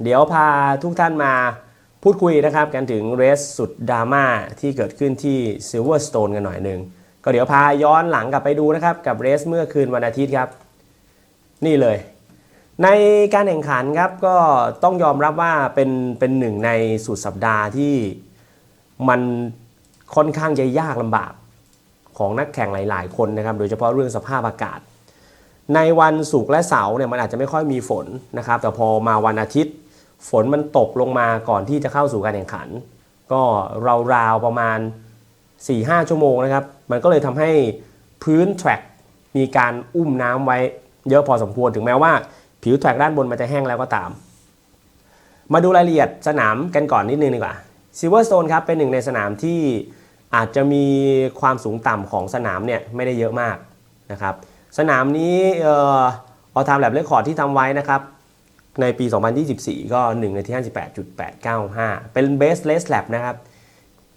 เดี๋ยวพาทุกท่านมาพูดคุยนะครับกันถึงเรสสุดดราม่าที่เกิดขึ้นที่ Silverstone กันหน่อยหนึ่งก็เดี๋ยวพาย้อนหลังกลับไปดูนะครับ กับเรสเมื่อคืนวันอาทิตย์ครับ นี่เลย ในการแข่งขันครับก็ต้องยอมรับว่าเป็นเป็นหนึ่งในสุดสัปดาห์ที่มันค่อนข้างจะยากลำบากของนักแข่งหลาย ๆ คนนะครับ โดยเฉพาะเรื่องสภาพอากาศ ในวันศุกร์และเสาร์เนี่ยมันอาจจะไม่ค่อยมีฝนนะครับ แต่พอมาวันอาทิตย์ ฝนมันตกลงมาก่อนที่จะเข้าสู่การแข่งขัน ก็ราวๆประมาณ 4-5 ชั่วโมงนะครับ มันก็เลยทำให้พื้นแทร็กมีการอุ้มน้ำไว้เยอะพอสมควรถึงแม้ว่า ผิวแทร็กด้านบนมันจะแห้งแล้วก็ตาม มาดูรายละเอียดสนามกันก่อนนิดนึงดีกว่า Silverstone ครับเป็นหนึ่งในสนามที่อาจจะมีความสูงต่ำของสนามเนี่ยไม่ได้เยอะมากนะครับ สนามนี้เอ่อทามแลบเรคคอร์ดที่ทำไว้นะครับ ในปี 2024 ก็ 1 ในที่ 58.895 เป็น best race lap นะครับ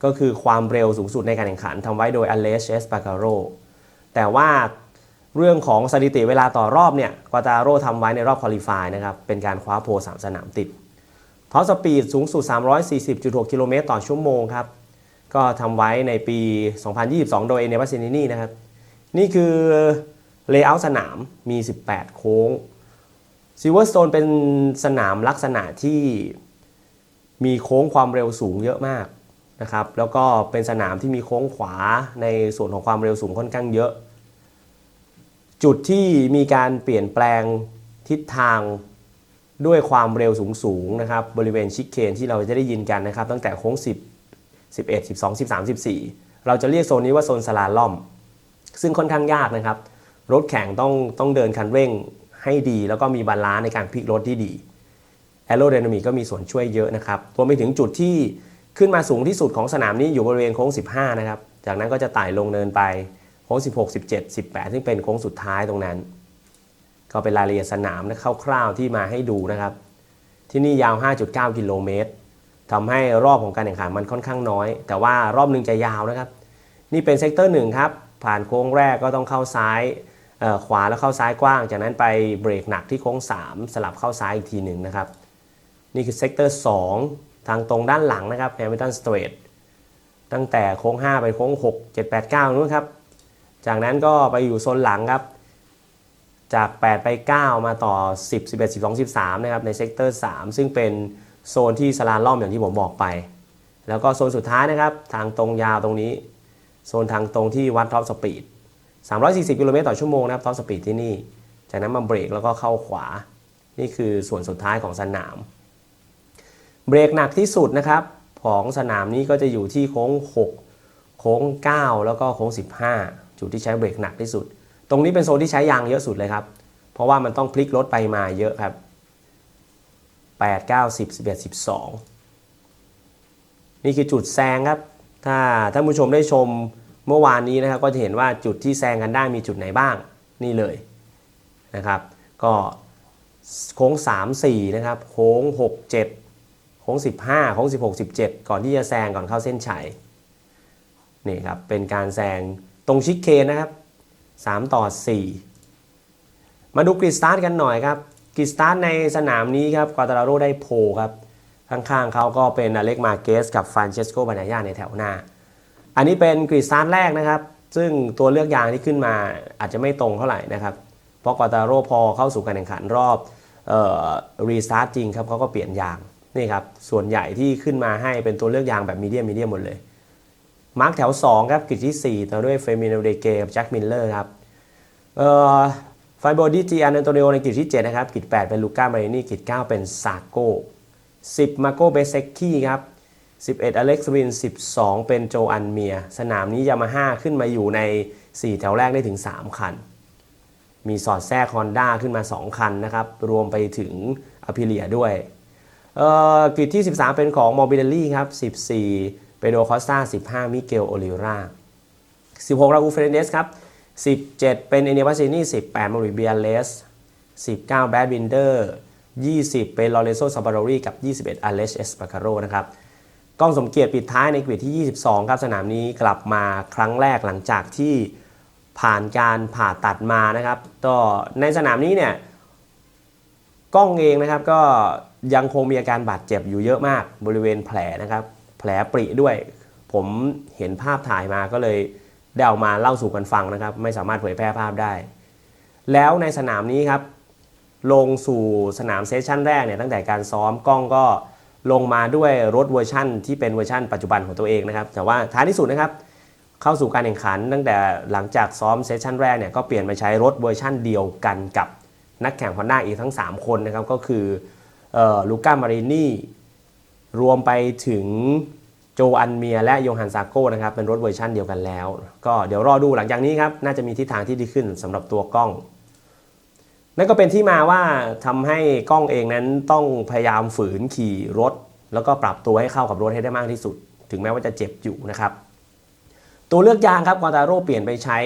ก็คือความเร็วสูงสุดในการแข่งขันทำไว้โดย Alex e s p a c a r o แต่ว่าเรื่องของสถิติเวลาต่อรอบเนี่ยกวาตาโรทำไว้ในรอบคอลิฟายนะครับ เป็นการคว้าโพล3สนามติดท็อปสปีดสูงสุด 340.6 กิโลเมตรต่อชั่วโมงครับ ก็ทำไว้ในปี 2022 โดยเอเน a ัสซินินี่นะครับ นี่คือเลเยอร์สนามมี 18 โค้ง ซิลเวอร์สโตนเป็นสนามลักษณะที่มีโค้งความเร็วสูงเยอะมากนะครับ แล้วก็เป็นสนามที่มีโค้งขวาในส่วนของความเร็วสูงค่อนข้างเยอะ จุดที่มีการเปลี่ยนแปลงทิศทางด้วยความเร็วสูงสูงนะครับ บริเวณชิคเคนที่เราจะได้ยินกันนะครับ ตั้งแต่โค้ง 10 11 12 13 14 เราจะเรียกโซนนี้ว่าโซนสลาล่อม ซึ่งค่อนข้างยากนะครับ รถแข่งต้องต้องเดินคันเร่ง ให้ดีแล้วก็มีบาลานซ์ในการพลิกรถที่ดีแอโร d y นามิกก็มีส่วนช่วยเยอะนะครับรวมไปถึงจุดที่ขึ้นมาสูงที่สุดของสนามนี้อยู่บริเวณโค้ง 15 นะครับ จากนั้นก็จะไต่ลงเนินไปโค้ง 16 17 18 ซึ่งเป็นโค้งสุดท้ายตรงนั้น ก็เป็นรายละเอียดสนามนะคร่าวๆที่มาให้ดูนะครับ ที่นี่ยาว 5.9 กิโลเมตรทำให้รอบของการแข่งขันมันค่อนข้างน้อย แต่ว่ารอบหนึงจะยาวนะครับ นี่เป็นเซกเตอร์หนึ่งครับ ผ่านโค้งแรกก็ต้องเข้าซ้าย ขวาแล้วเข้าซ้ายกว้าง จากนั้นไปเบรกหนักที่โค้ง 3 สลับเข้าซ้ายอีกทีหนึ่งนะครับ นี่คือเซกเตอร์ 2 ทางตรงด้านหลังนะครับแฮมิลตันสเตรทตั้งแต่โค้ง 5 ไปโค้ง 6 7 8 9นู้นครับ จากนั้นก็ไปอยู่โซนหลังครับ จาก 8 ไป 9 มาต่อ 10 11 12 13 นะครับ ในเซกเตอร์ 3 ซึ่งเป็นโซนที่สลาล่อมอย่างที่ผมบอกไป แล้วก็โซนสุดท้ายนะครับ ทางตรงยาวตรงนี้ โซนทางตรงที่วัดท็อปสปีด 340 กิโลเมตรต่อชั่วโมงนะครับท็อปสปีดที่นี่ จากนั้นมาเบรกแล้วก็เข้าขวา นี่คือส่วนสุดท้ายของสนาม เบรกหนักที่สุดนะครับ ของสนามนี้ก็จะอยู่ที่โค้ง 6 โค้ง 9 แล้วก็โค้ง 15 จุดที่ใช้เบรกหนักที่สุด ตรงนี้เป็นโซนที่ใช้ยางเยอะสุดเลยครับ เพราะว่ามันต้องพลิกรถไปมาเยอะครับ 8 9 10 11 12 นี่คือจุดแซงครับ ถ้าท่านผู้ชมได้ชม เมื่อวานนี้นะครับก็จะเห็นว่าจุดที่แซงกันได้มีจุดไหนบ้างนี่เลยนะครับ ก็โค้ง 3 4 นะครับ โค้ง 6 7 โค้ง 15 โค้ง 16 17 ก่อนที่จะแซงก่อนเข้าเส้นชัยนี่ครับเป็นการแซงตรงชิคเคนนะครับ 3 ต่อ 4 มาดูกริดสตาร์ทกันหน่อยครับกริดสตาร์ทในสนามนี้ครับกวาตาราโรได้โพลครับ ข้างๆเขาก็เป็นอเล็กมาเกสกับฟานเชสโกบานายาในแถวหน้า อันนี้เป็นกริดสตาร์ทแรกนะครับ ซึ่งตัวเลือกยางที่ขึ้นมาอาจจะไม่ตรงเท่าไหร่นะครับ เพราะกวาตาราโรพอเข้าสู่การแข่งขันรอบรีสตาร์ทจริงครับเขาก็เปลี่ยนยางนี่ครับส่วนใหญ่ที่ขึ้นมาให้เป็นตัวเลือกยางแบบมีเดียมมีเดียมหมดเลย มาร์กแถว 2 ครับกริดที่ 4 ต่อด้วยเฟมิโนเดเกกับแจ็คมิลเลอร์ครับเอ่อไฟโบดิจีอันโตเนโอในกริดที่ 7 นะครับกริด8เป็นลูก้ามารินีกริด9เป็นซาโก้10มาโกเบเซกกี้ครับ 11 อเล็กซ์วิน 12 เป็นโจอันเมีย สนามนี้ยามาฮ่าขึ้นมาอยู่ใน 4 แถวแรกได้ถึง 3 คัน มีสอดแทรกฮอนด้าขึ้นมา 2 คันนะครับ รวมไปถึงอพิเลียด้วยเอ่อกริดที่ 13 เป็นของมอร์บิเดลลี่ครับ 14 เปโดคอสตา 15 มิเกลโอลิรา16 ราอูเฟรนเดสครับ 17 เป็นเอเนวาซินี18 มาริเบียเลส 19 แบดบินเดอร์ 20 เป็นลอเรโซซาบารอรีกับ 21 อเลชเอสปาคาโรนะครับ กล้องสมเกียรติปิดท้ายในกริดที่ 22 ครับสนามนี้กลับมาครั้งแรกหลังจากที่ผ่านการผ่าตัดมานะครับก็ในสนามนี้เนี่ยกล้องเองนะครับก็ยังคงมีอาการบาดเจ็บอยู่เยอะมากบริเวณแผลนะครับ แผลปริด้วย ผมเห็นภาพถ่ายมาก็เลยได้เอามาเล่าสู่กันฟังนะครับ ไม่สามารถเผยแพร่ภาพได้ แล้วในสนามนี้ครับ ลงสู่สนามเซสชั่นแรกเนี่ยตั้งแต่การซ้อมกล้องก็ ลงมาด้วยรถเวอร์ชั่น ที่เป็นเวอร์ชั่นปัจจุบันของตัวเองนะครับแต่ว่าท้ายที่สุดนะครับเข้าสู่การแข่งขัน ตั้งแต่หลังจากซ้อมเซสชั่นแรกเนี่ยก็เปลี่ยนไปใช้รถเวอร์ชั่นเดียวกันกับนักแข่งฮอนด้าอีกทั้ง 3 คนนะครับก็คือลูก้ามารินีรวมไปถึงโจอันเมียและโยฮันซาโก้นะครับเป็นรถเวอร์ชั่นเดียวกันแล้ว ก็เดี๋ยวรอดูหลังจากนี้ครับ น่าจะมีทิศทางที่ดีขึ้นสำหรับตัวกล้อง นั่นก็เป็นที่มาว่าทำให้กล้องเองนั้นต้องพยายามฝืนขี่รถ แล้วก็ปรับตัวให้เข้ากับรถให้ได้มากที่สุด ถึงแม้ว่าจะเจ็บอยู่นะครับ ตัวเลือกยางครับกวาตาโร่เปลี่ยนไปใช้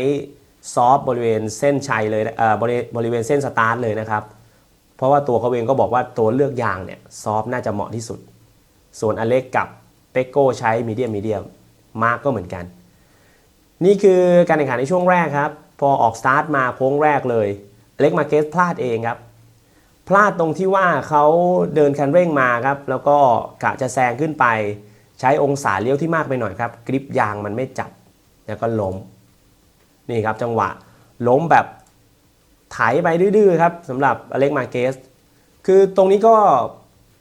ซอฟบริเวณเส้นชัยเลยเอ่อบริเวณเส้นสตาร์ทเลยนะครับ เพราะว่าตัวเขาเองก็บอกว่าตัวเลือกยางเนี่ยซอฟน่าจะเหมาะที่สุด ส่วนอเล็กกับเปโก้ใช้มีเดียมมีเดียมมาร์กก็เหมือนกัน นี่คือการแข่งขันในช่วงแรกครับ พอออกสตาร์ทมาโค้งแรกเลย เล็กมาเกสพลาดเองครับ พลาดตรงที่ว่าเขาเดินคันเร่งมาครับ แล้วก็กะจะแซงขึ้นไป ใช้องศาเลี้ยวที่มากไปหน่อยครับกริปยางมันไม่จับ แล้วก็ล้มนี่ครับจังหวะล้มแบบไถไปดื้อๆครับสำหรับอเล็กมาเกส คือตรงนี้ก็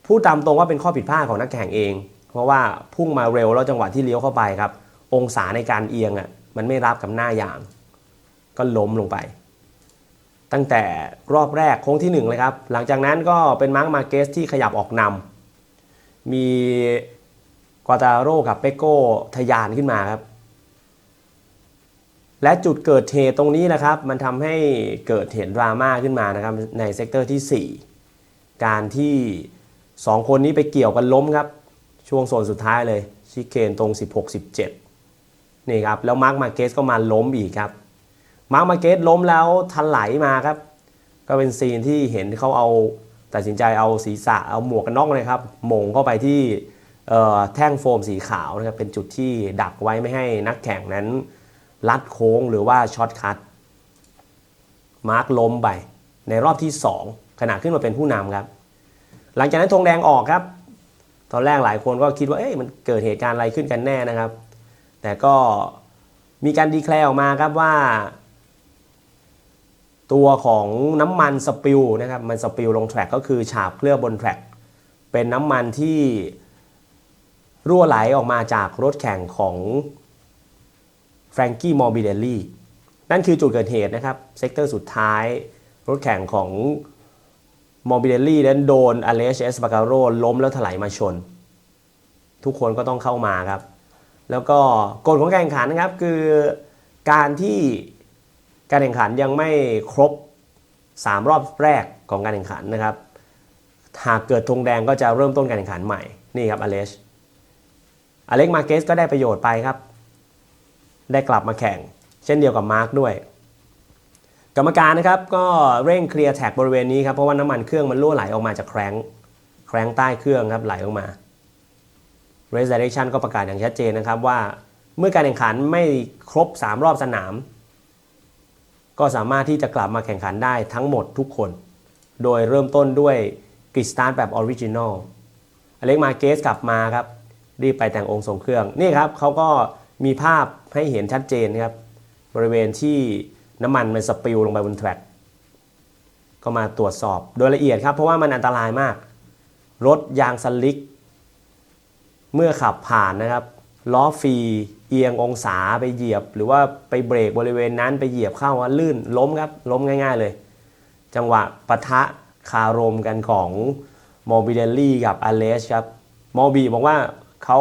พูดตามตรงว่าเป็นข้อผิดพลาดของนักแข่งเอง เพราะว่าพุ่งมาเร็วแล้วจังหวะที่เลี้ยวเข้าไปครับ องศาในการเอียงอะมันไม่รับกับหน้ายาง ก็ล้มลงไป ตั้งแต่รอบแรกโค้งที่หนึ่งเลยครับ หลังจากนั้นก็เป็นมาร์คมาเกสที่ขยับออกนำมีกวาตาโร่กับเปโก้ทะยานขึ้นมาครับ และจุดเกิดเหตุตรงนี้นะครับ มันทำให้เกิดเหตุดราม่าขึ้นมานะครับในเซกเตอร์ที่ 4 การที่ 2 คนนี้ไปเกี่ยวกันล้มครับ ช่วงโซนสุดท้ายเลยชิเคนตรง 16-17 นี่ครับ แล้วมาร์คมาเกสก็มาล้มอีกครับ มาร์คมาเกสล้มแล้วทันไหลมาครับ ก็เป็นซีนที่เห็นเขาเอาตัดสินใจเอาศีรษะเอาหมวกกันน็อกเลยครับมงเข้าไปที่แท่งโฟมสีขาวนะครับเป็นจุดที่ดักไว้ไม่ให้นักแข่งนั้น ลัดโค้งหรือว่าช็อตคัทมาร์คล้มไปในรอบที่ 2 ขณะขึ้นมาเป็นผู้นำครับ หลังจากนั้นธงแดงออกครับ ตอนแรกหลายคนก็คิดว่าเอ๊ะมันเกิดเหตุการณ์อะไรขึ้นกันแน่นะครับ แต่ก็มีการดีแคลร์ออกมาครับว่า ตัวของน้ำมันสปิลนะครับมันสปิลลงแทร็กก็คือฉาบเคลือบบนแทร็กเป็นน้ำมันที่รั่วไหลออกมาจากรถแข่งของแฟรงกี้มอร์บิเดลลี่นั่นคือจุดเกิดเหตุนะครับ เซกเตอร์สุดท้ายรถแข่งของมอร์บิเดลลี่นั้นโดนอเลชเอสบาการโรล้มแล้วถลายมาชน ทุกคนก็ต้องเข้ามาครับ แล้วก็กฎของการแข่งขันนะครับคือการที่ การแข่งขันยังไม่ครบ 3 รอบแรกของการแข่งขันนะครับ หากเกิดธงแดงก็จะเริ่มต้นการแข่งขันใหม่ นี่ครับอเลชอเล็กมาเกสก็ได้ประโยชน์ไปครับ ได้กลับมาแข่ง เช่นเดียวกับมาร์กด้วย กรรมการนะครับก็เร่งเคลียร์แท็กบริเวณนี้ครับ เพราะว่าน้ำมันเครื่องมันรั่วไหลออกมาจากแคร้งแคร้งใต้เครื่องครับไหลออกมา Race Direction ก็ประกาศอย่างชัดเจนนะครับว่า เมื่อการแข่งขันไม่ครบ 3 รอบสนาม ก็สามารถที่จะกลับมาแข่งขันได้ทั้งหมดทุกคน โดยเริ่มต้นด้วยกริสตาร์แบบออริจินอลอเล็กมาเกสกลับมาครับ รีบไปแต่งองค์ทรงเครื่อง นี่ครับเขาก็มีภาพให้เห็นชัดเจนครับ บริเวณที่น้ำมันมันสปิลลงไปบนแทร็กก็มาตรวจสอบโดยละเอียดครับ เพราะว่ามันอันตรายมาก รถยางสลิก เมื่อขับผ่านนะครับ ล้อฟรี เอียงองศาไปเหยียบ หรือว่าไปเบรกบริเวณนั้นไปเหยียบเข้าว่าลื่นล้มครับล้มง่าย ๆเลย จังหวะปะทะคารมกันของมอบิเดลลี่กับอเลสครับมอบีบอกว่าเขา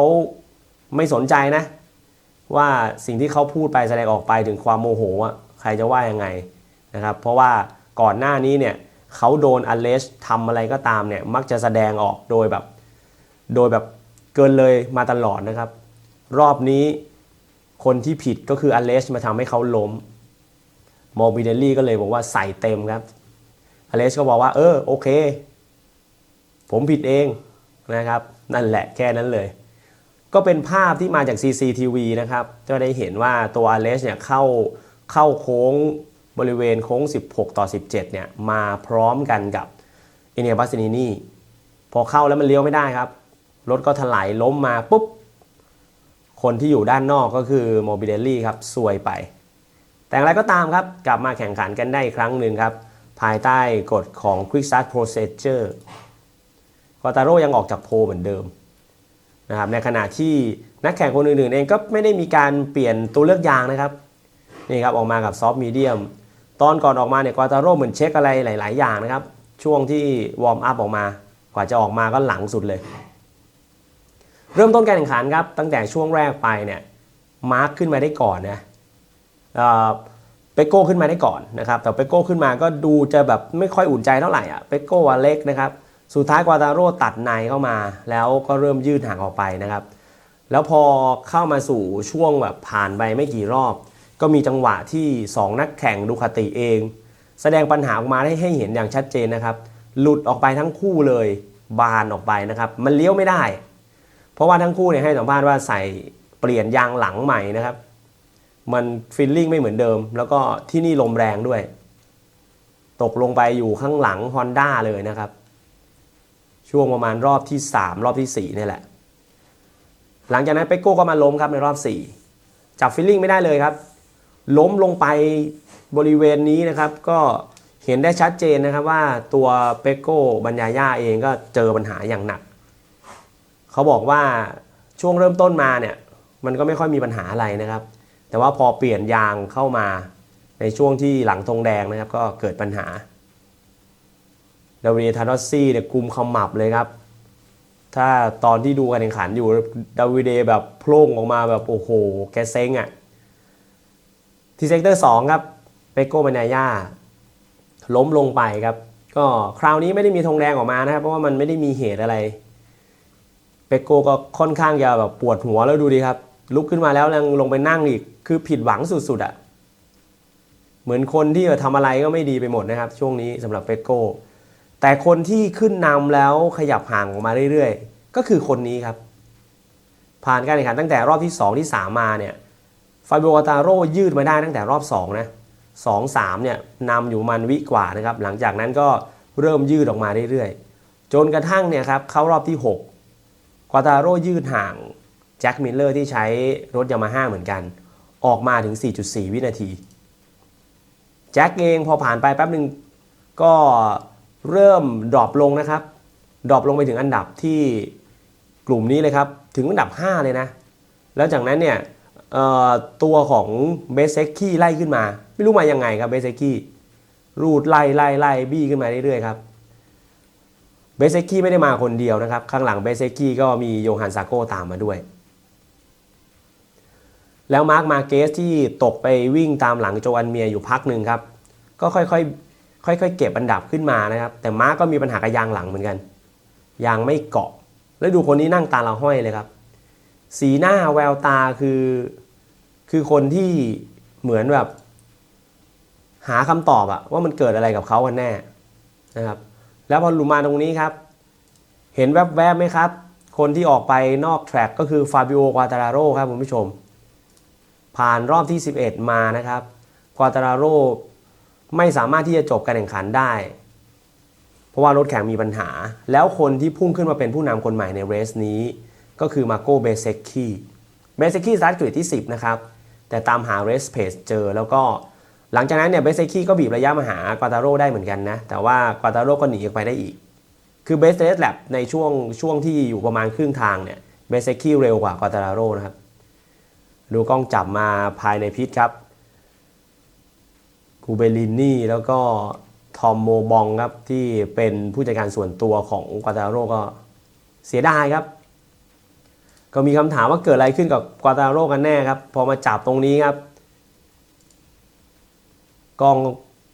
ไม่สนใจนะ ว่าสิ่งที่เขาพูดไปแสดงออกไปถึงความโมโหอะใครจะว่ายังไงนะครับ เพราะว่าก่อนหน้านี้เนี่ยเขาโดนอเลสทำอะไรก็ตามเนี่ยมักจะแสดงออกโดยแบบ โดยแบบเกินเลยมาตลอดนะครับ รอบนี้ คนที่ผิดก็คืออเลสมาทำให้เขาล้มมอร์บิเดลลี่ก็เลยบอกว่าใส่เต็มครับอเลสก็บอกว่า เออโอเค ผมผิดเองนะครับ นั่นแหละแค่นั้นเลย ก็เป็นภาพที่มาจาก CCTV นะครับก็ได้เห็นว่าตัวอเลสเนี่ยเข้าเข้าโค้งบริเวณโค้ง 16 ต่อ 17 เนี่ยมาพร้อมกันกับเอเนียบัสซินีนีพอเข้าแล้วมันเลี้ยวไม่ได้ครับ รถก็ถลายล้มมาปุ๊บ คนที่อยู่ด้านนอกก็คือโมบิเดลลี่ครับซวยไป แต่อย่างไรก็ตามครับ กลับมาแข่งขันกันได้อีกครั้งหนึ่งครับ ภายใต้กฎของ Quick Start Procedure กอตาโร่ยังออกจากโพลเหมือนเดิมนะครับในขณะที่นักแข่งคนอื่นๆเองก็ไม่ได้มีการเปลี่ยนตัวเลือกยางนะครับนี่ครับออกมากับซอฟต์มีเดียมตอนก่อนออกมาเนี่ยกอตาโร่เหมือนเช็คอะไรหลาย ๆ อย่างนะครับ ช่วงที่วอร์มอัพออกมา กว่าจะออกมาก็หลังสุดเลย เริ่มต้นการแข่งขันครับตั้งแต่ช่วงแรกไปเนี่ยมาร์คขึ้นมาได้ก่อนนะเปโก้ขึ้นมาได้ก่อนนะครับแต่เปโก้ขึ้นมาก็ดูจะแบบไม่ค่อยอุ่นใจเท่าไหร่อะเปโก้วาเล็กนะครับสุดท้ายกวาตาโร่ตัดในเข้ามา แล้วก็เริ่มยืดห่างออกไปนะครับ แล้วพอเข้ามาสู่ช่วงแบบผ่านไปไม่กี่รอบ ก็มีจังหวะที่ 2 นักแข่งดูคาติเอง แสดงปัญหาออกมาได้ให้เห็นอย่างชัดเจนนะครับ หลุดออกไปทั้งคู่เลยบานออกไปนะครับ มันเลี้ยวไม่ได้ เพราะว่าทั้งคู่เนี่ยให้สัมภาษณ์ว่าใส่เปลี่ยนยางหลังใหม่นะครับ มันฟิลลิ่งไม่เหมือนเดิม แล้วก็ที่นี่ลมแรงด้วย ตกลงไปอยู่ข้างหลัง Honda เลยนะครับ ช่วงประมาณรอบที่ 3 รอบที่4นี่แหละ หลังจากนั้นเปโก้ก็มาล้มครับในรอบ 4 จับฟิลลิ่งไม่ได้เลยครับ ล้มลงไปบริเวณนี้นะครับ ก็เห็นได้ชัดเจนนะครับว่าตัวเปโก้บัญญาย่าเองก็เจอปัญหาอย่างหนัก เขาบอกว่าช่วงเริ่มต้นมาเนี่ยมันก็ไม่ค่อยมีปัญหาอะไรนะครับ แต่ว่าพอเปลี่ยนยางเข้ามาในช่วงที่หลังธงแดงนะครับก็เกิดปัญหาดาวิดทานอสซี่เนี่ยกุมขมับเลยครับ ถ้าตอนที่ดูการแข่งขันอยู่ดาวิเดแบบโพล่งออกมาแบบโอ้โห แกเซ็งอะ่ะ ที่เซกเตอร์2ครับเปโก้บานาย่าล้มลงไปครับ ก็คราวนี้ไม่ได้มีธงแดงออกมานะครับ เพราะว่ามันไม่ได้มีเหตุอะไร เปโกก็ค่อนข้างจะแบบปวดหัวแล้วดูดิครับ ลุกขึ้นมาแล้วยังลงไปนั่งอีก คือผิดหวังสุดๆอะ่ะ เหมือนคนที่ทำอะไรก็ไม่ดีไปหมดนะครับ ช่วงนี้สำหรับเปโกแต่คนที่ขึ้นนำแล้วขยับห่างออกมาเรื่อยๆ ก็คือคนนี้ครับ ผ่านการแข่งขันตั้งแต่รอบที่ 2 ที่ 3 มาเนี่ยฟาบิโอตาโร่ยืดมาได้ตั้งแต่รอบ2นะ2 3เนี่ยนำอยู่มันวิกว่านะครับ หลังจากนั้นก็เริ่มยืดออกมาเรื่อยๆ จนกระทั่งเนี่ยครับเข้ารอบที่ 6 กวาตาโร่ยืดห่างแจ็คมิลเลอร์ที่ใช้รถยามาฮ่าเหมือนกัน ออกมาถึง 4.4 วินาที แจ็คเองพอผ่านไปแป๊บหนึ่งก็เริ่มดรอปลงนะครับ ดรอปลงไปถึงอันดับที่กลุ่มนี้เลยครับ ถึงอันดับ 5 เลยนะ แล้วจากนั้นเนี่ยตัวของเบสเซกี้ไล่ขึ้นมา ไม่รู้มายังไงครับเบสเซกี้รูดไล่ไล่ไล่บี้ขึ้นมาเรื่อยๆครับ เบสเซกี้ไม่ได้มาคนเดียวนะครับ ข้างหลังเบสเซกี้ก็มีโยฮันซาโก้ตามมาด้วย แล้วมาร์คมาเกสที่ตกไปวิ่งตามหลังโจอันเมียอยู่พักหนึ่งครับ ก็ค่อยๆค่อยๆเก็บอันดับขึ้นมานะครับ แต่มาร์คก็มีปัญหากับยางหลังเหมือนกัน ยางไม่เกาะ แล้วดูคนนี้นั่งตาละห้อยเลยครับ สีหน้าแววตาคือคือคนที่เหมือนแบบ หาคำตอบอะว่ามันเกิดอะไรกับเขากันแน่นะครับ แล้วพอหลุมมาตรงนี้ครับ เห็นแวบๆไหมครับ คนที่ออกไปนอกแทร็กก็คือฟาบิโอควาตาราโรครับคุณผู้ชม ผ่านรอบที่ 11 มานะครับควาตาราโรไม่สามารถที่จะจบการแข่งขันได้ เพราะว่ารถแข่งมีปัญหา แล้วคนที่พุ่งขึ้นมาเป็นผู้นำคนใหม่ในเรสนี้ ก็คือมาโกเบเซกคีเบเซกคีสตาร์ทกริดที่ 10 นะครับ แต่ตามหาเรสเพจเจอแล้วก็ หลังจากนั้นเนี่ยเบสเซคีก็บีบระยะมาหากวาตาโร่ได้เหมือนกันนะ แต่ว่ากวาตาโร่ก็หนีออกไปได้อีก คือเบสเ s สแลบในช่วงช่วงที่อยู่ประมาณครึ่งทางเนี่ยเบสเซคีเร็วกว่ากวาตาโร่นะครับ ดูกล้องจับมาภายในพิษครับกูเบลินนี่แล้วก็ทอมโมบองครับที่เป็นผู้จัดการส่วนตัวของกวาตาโร่ก็เสียดายครับ ก็มีคำถามว่าเกิดอะไรขึ้นกับกวาตาโร่กันแน่ครับ พอมาจับตรงนี้ครับ กล้อง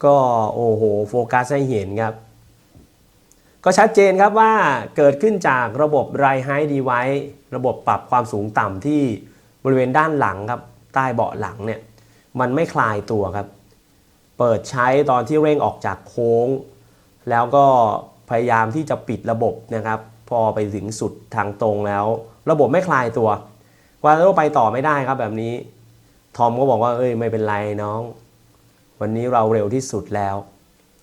ก็โอ้โหโฟกัสให้เห็นครับ ก็ชัดเจนครับว่าเกิดขึ้นจากระบบไรไฮดีไว้ระบบปรับความสูงต่ำที่บริเวณด้านหลังครับ ใต้เบาะหลังเนี่ยมันไม่คลายตัวครับ เปิดใช้ตอนที่เร่งออกจากโค้ง แล้วก็พยายามที่จะปิดระบบนะครับ พอไปถึงสุดทางตรงแล้ว ระบบไม่คลายตัวกวาตาโร่ไปต่อไม่ได้ครับแบบนี้ ทอมก็บอกว่าเอ้ยไม่เป็นไรน้อง วันนี้เราเร็วที่สุดแล้ว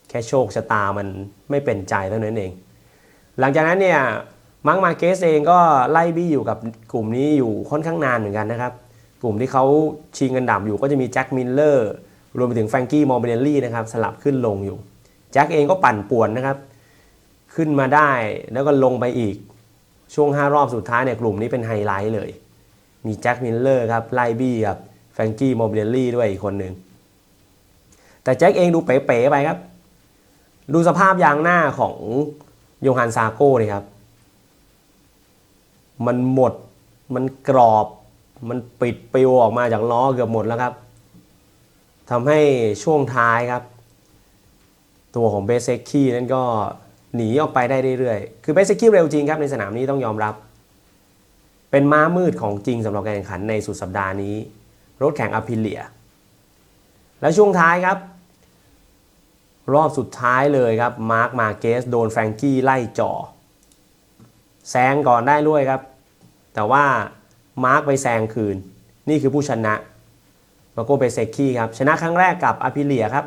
แค่โชคชะตามันไม่เป็นใจเท่านั้นเอง หลังจากนั้นเนี่ยมาร์กมาเกสเองก็ไล่บี้อยู่กับกลุ่มนี้อยู่ค่อนข้างนานเหมือนกันนะครับ กลุ่มที่เขาชิงกันดับอยู่ก็จะมีแจ็คมิลเลอร์รวมไปถึงแฟรงกี้มอร์เบเนลลี่นะครับสลับขึ้นลงอยู่แจ็คเองก็ปั่นป่วนนะครับ ขึ้นมาได้แล้วก็ลงไปอีกช่วง 5 รอบสุดท้ายเนี่ยกลุ่มนี้เป็นไฮไลท์เลย มีแจ็คมิลเลอร์ครับไล่บี้กับแฟรงกี้มอร์เบเนลลี่ด้วยอีกคนหนึ่ง แต่แจ็คเองดูเป๋ๆไปครับ ดูสภาพยางหน้าของโยฮันซาโก้เลยครับ มันหมด มันกรอบ มันปิดปิวออกมาจากล้อเกือบหมดแล้วครับทำให้ช่วงท้ายครับ ตัวของเบสเซคีนั่นก็หนีออกไปได้เรื่อยๆ คือเบสเซคีเร็วจริงครับในสนามนี้ต้องยอมรับ เป็นม้ามืดของจริงสำหรับการแข่งขันในสุดสัปดาห์นี้ รถแข่งอพิเลีย และช่วงท้ายครับ รอบสุดท้ายเลยครับ มาร์คมาเกสโดนแฟรงกี้ไล่จ่อแซงก่อนได้ด้วยครับ แต่ว่ามาร์คไปแซงคืน นี่คือผู้ชนะมาโกเบเซคีครับ ชนะครั้งแรกกับอาพิเลียครับ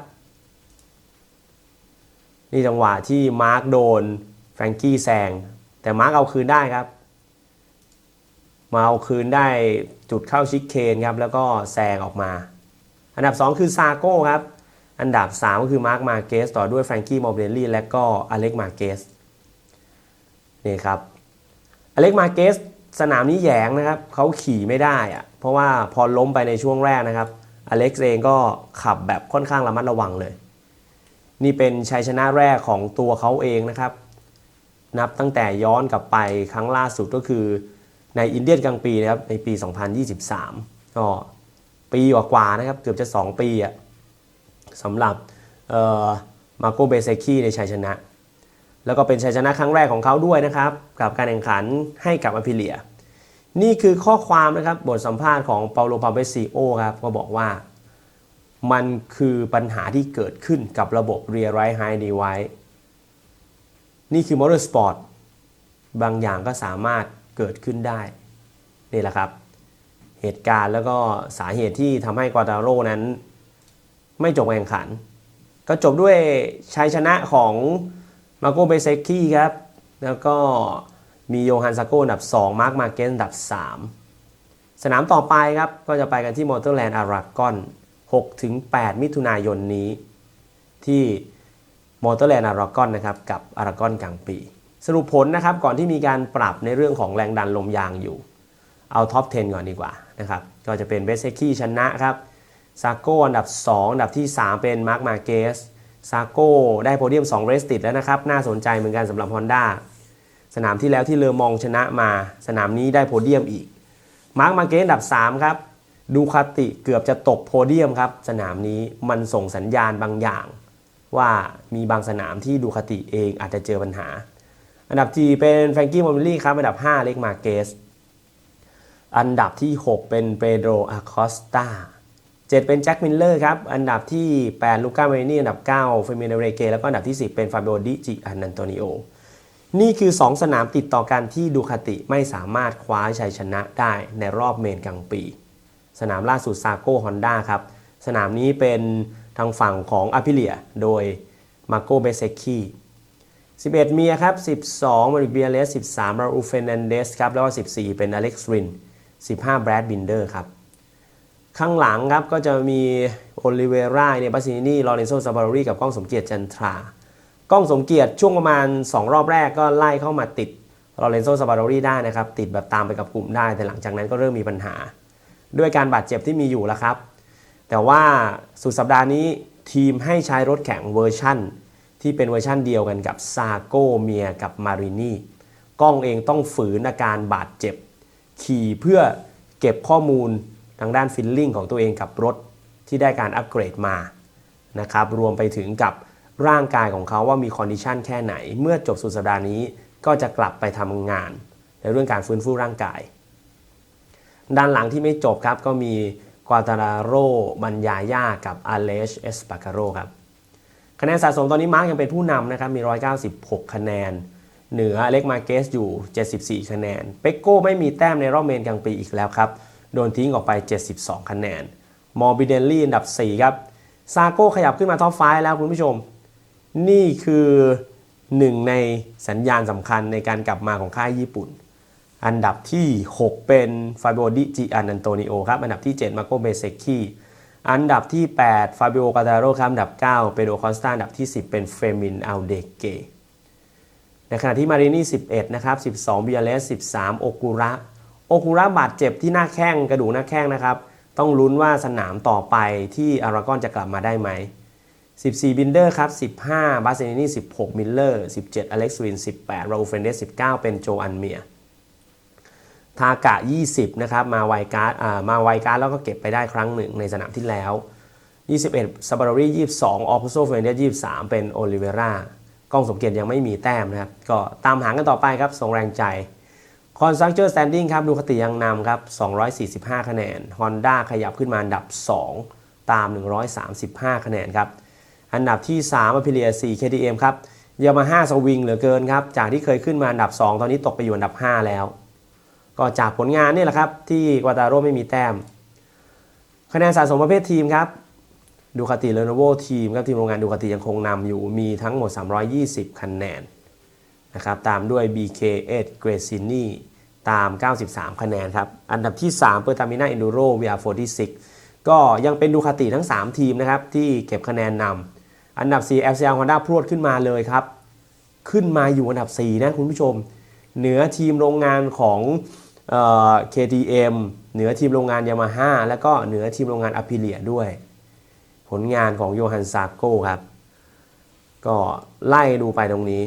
นี่จังหวะที่มาร์คโดนแฟรงกี้แซง แต่มาร์คเอาคืนได้ครับ มาเอาคืนได้จุดเข้าชิคเคนครับ แล้วก็แซงออกมา อันดับ 2 คือซาโก้ครับ อันดับ 3 ก็คือมาร์คมาเกสต่อด้วยแฟรงกี้มอร์เบลลี่และก็อเล็กมาเกสนี่ครับอเล็กมาเกสสนามนี้แยงนะครับเขาขี่ไม่ได้อะเพราะว่าพอล้มไปในช่วงแรกนะครับอเล็กเองก็ขับแบบค่อนข้างระมัดระวังเลย นี่เป็นชัยชนะแรกของตัวเขาเองนะครับ นับตั้งแต่ย้อนกลับไปครั้งล่าสุดก็คือในอินเดียนกลางปีนะครับในปี 2023ก็ปีกว่าๆนะครับเกือบจะ 2 ปีอะ สำหรับมาโกเบเซคีในชัยชนะ แล้วก็เป็นชัยชนะครั้งแรกของเขาด้วยนะครับ กับการแข่งขันให้กับอพิเลีย นี่คือข้อความนะครับบทสัมภาษณ์ของเปาโลปาเบซิโอครับก็บอกว่ามันคือปัญหาที่เกิดขึ้นกับระบบ Rear Right High Device นี่คือมอเตอร์สปอร์ตบางอย่างก็สามารถเกิดขึ้นได้ นี่แหละครับ เหตุการณ์แล้วก็สาเหตุที่ทำให้กวาตาโร่นั้น ไม่จบการแข่งขัน ก็จบด้วยชัยชนะของมาโกเบเซคี้ครับ แล้วก็มีโยฮันซาโกอันดับ 2 มาร์คมาเกนอันดับ 3 สนามต่อไปครับ ก็จะไปกันที่มอเตอร์แลนด์อารากอน6-8 มิถุนายนนี้ ที่มอเตอร์แลนด์อารากอนนะครับ กับอารากอนกลางปี สรุปผลนะครับก่อนที่มีการปรับในเรื่องของแรงดันลมยางอยู่ เอาท็อป 10 ก่อนดีกว่านะครับ ก็จะเป็นเบสเซคี้ชนะครับ ซาโก้อันดับ 2 อันดับที่ 3 เป็นมาร์คมาเกสซาโก้ได้โพเดียม2เรสติดแล้วนะครับ น่าสนใจเหมือนกันสำหรับ Honda สนามที่แล้วที่เลอมองชนะมา สนามนี้ได้โพเดียมอีก มาร์คมาเกสอันดับ 3 ครับดูคาติเกือบจะตกโพเดียมครับ สนามนี้มันส่งสัญญาณบางอย่าง ว่ามีบางสนามที่ดูคาติเองอาจจะเจอปัญหา อันดับที่เป็นแฟรงกี้มอร์เบลลี่ครับ อันดับ 5 เล็กมาเกส อันดับที่ 6 เป็นเปโดรอาคอสตา 7 เป็นแจ็คมิลเลอร์ครับ อันดับที่ 8 ลูก้าเมนี่ อันดับ 9 เฟมิเนเรเก แล้วก็อันดับที่ 10 เป็นฟาเบโอดิจิอันนันโตนิโอ นี่คือ 2 สนามติดต่อกันที่ดูคาติไม่สามารถคว้าชัยชนะได้ในรอบเมนกลางปี สนามล่าสุดซาโก้ฮอนด้าครับ สนามนี้เป็นทางฝั่งของอาพิเลีย โดยมาโกเบเซคี11 เมียครับ 12 มาริเบียเลส 13 ราอูเฟนันเดสครับ แล้วก็ 14 เป็นอเล็กซ์ริน 15 แบรดบินเดอร์ครับ ข้างหลังครับก็จะมีโอลิเวร่าเนี่ยบาซินีลอเรนโซซาบารีกับก้องสมเกียรติจันทรา กล้องสมเกียรติช่วงประมาณ 2 รอบแรกก็ไล่เข้ามาติดลอเรนโซซาบารีได้นะครับ ติดแบบตามไปกับกลุ่มได้ แต่หลังจากนั้นก็เริ่มมีปัญหา ด้วยการบาดเจ็บที่มีอยู่แล้วครับ แต่ว่าสุดสัปดาห์นี้ทีมให้ใช้รถแข่งเวอร์ชั่น ที่เป็นเวอร์ชั่นเดียวกันกับซาโกเมียกับมารินีกล้องเองต้องฝืนอาการบาดเจ็บ ขี่เพื่อเก็บข้อมูล ทางด้านฟิลลิ่งของตัวเองกับรถที่ได้การอัปเกรดมานะครับรวมไปถึงกับร่างกายของเขาว่ามีคอนดิชันแค่ไหน เมื่อจบสุดสัปดาห์นี้ก็จะกลับไปทำงาน ในเรื่องการฟื้นฟูร่างกาย ด้านหลังที่ไม่จบครับก็มีกวาตาราโรบัญญาย่ากับอาเลชเอสปาการโรครับคะแนนสะสมตอนนี้มาร์กยังเป็นผู้นำนะครับมี 196 คะแนน เหนือเล็กมาเกสอยู่ 74 คะแนน เปกโก้ไม่มีแต้มในรอบเมนกลางปีอีกแล้วครับ โดนทิ้งออกไป 72 คะแนน มอร์บิเดลลี่อันดับ 4 ครับ ซาโก้ขยับขึ้นมาท็อปไฟแล้วคุณผู้ชม นี่คือหนึ่งในสัญญาณสำคัญในการกลับมาของค่ายญี่ปุ่น อันดับที่ 6 เป็นฟาบิโอดิจิอันอันโตนิโอครับ อันดับที่ 7 มาโกเบเซคีอันดับที่ 8 ฟาบิโอ กาตาโรครับ อันดับ 9 เปโดคอนสตาอันดับที่ 10 เป็นเฟมิน อัลเดเก ในขณะที่มารินี่ 11 นะครับ 12บิอาเลส 13 โอกุระ โอกุระบาดเจ็บที่หน้าแข้งกระดูกหน้าแข้งนะครับ ต้องลุ้นว่าสนามต่อไปที่อารากอนจะกลับมาได้ไหม 14 บินเดอร์ครับ 15 บาเซนินี่ 16 มิลเลอร์ 17 อเล็กซ์วิน 18 ราอูเฟนเดส 19 เป็นโจอันเมีย ทากะ 20 นะครับ มาไวการ์ดมาไวการ์ดแล้วก็เก็บไปได้ครั้งหนึ่งในสนามที่แล้ว 21ซาบาร์รี่22 ออฟโซเฟนเดส 23 เป็นโอลิเวรากล้องสมเกียรติยังไม่มีแต้มนะครับ ก็ตามหากันต่อไปครับส่งแรงใจ คอนซังเจอร์สแตนดิ้งครับดูคติยังนำครับ 245 คะแนน Honda ขยับขึ้นมาอันดับ 2 ตาม 135 คะแนนครับ อันดับที่3 a p r i l i a 4 KTM ครับยามาฮ่าสวิงเหลือเกินครับ จากที่เคยขึ้นมาอันดับ 2 ตอนนี้ตกไปอยู่อันดับ 5 แล้ว ก็จากผลงานนี่แหละครับ ที่กวาตาโร่ไม่มีแต้ม คะแนนสะสมประเภททีมครับดูคาติเลโนโวทีมครับทีมโรงงานดูคาติยังคงนำอยู่มีทั้งหมด 320 คะแนน นะครับตามด้วย BK8 g r a c i n i ตาม 93 คะแนนครับ อันดับที่3เปอร์ตามิน่าอินดูโร VR46 ก็ยังเป็นดูคาติทั้ง 3 ทีมนะครับ ที่เก็บคะแนนนำอันดับ4 FCL Honda พรวดขึ้นมาเลยครับ ขึ้นมาอยู่อันดับ 4 นะคุณผู้ชม เหนือทีมโรงงานของเอ่อ KTM เหนือทีมโรงงานยามาฮ่าแล้วก็เหนือทีมโรงงานอ p ิเลียด้วย ผลงานของโยฮันซาโก้ครับ ก็ไล่ดูไปตรงนี้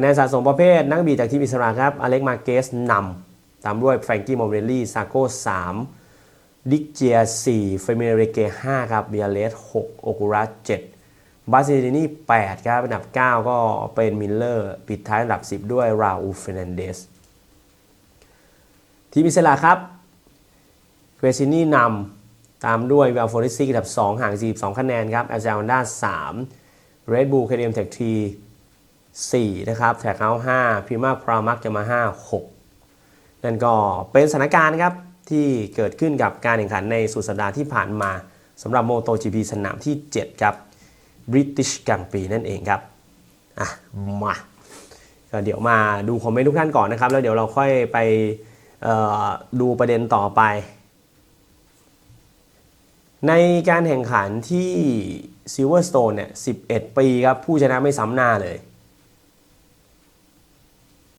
คะแนนสะสมประเภทนักบีจากทีมอิสระครับอเล็กมาเกสนำตามด้วยแฟรงกี้โมเรลลี่ซาโก้3ดิกเจีย4เฟมิเรเก5ครับเบียเลส6โอกุระ7บาซิลินี่8ครับอันดับ 9 ก็เป็นมิลเลอร์ ปิดท้ายอันดับ 10 ด้วยราอูเฟรนันเดสทีมอิสระครับเกรซินี่นำตามด้วยว a ลโฟริซิกอันดับ 2 ห่าง 42 คะแนนครับแอลเซลด้า3 Red Bull KTM Tech 4 นะครับแท็กเฮา5พิมาพรามักจะมา 5 6 นั่นก็เป็นสถานการณ์ครับที่เกิดขึ้นกับการแข่งขันในสุดสัปดาห์ที่ผ่านมาสำหรับ MotoGP สนามที่ 7 ครับ British Grand Prix นั่นเองครับ อะ มาก็เดี๋ยวมาดูคอมเมนต์ทุกท่านก่อนนะครับ แล้วเดี๋ยวเราค่อยไปดูประเด็นต่อไป ในการแข่งขันที่ Silverstone เนี่ย 11 ปีครับ ผู้ชนะไม่ซ้ำหน้าเลย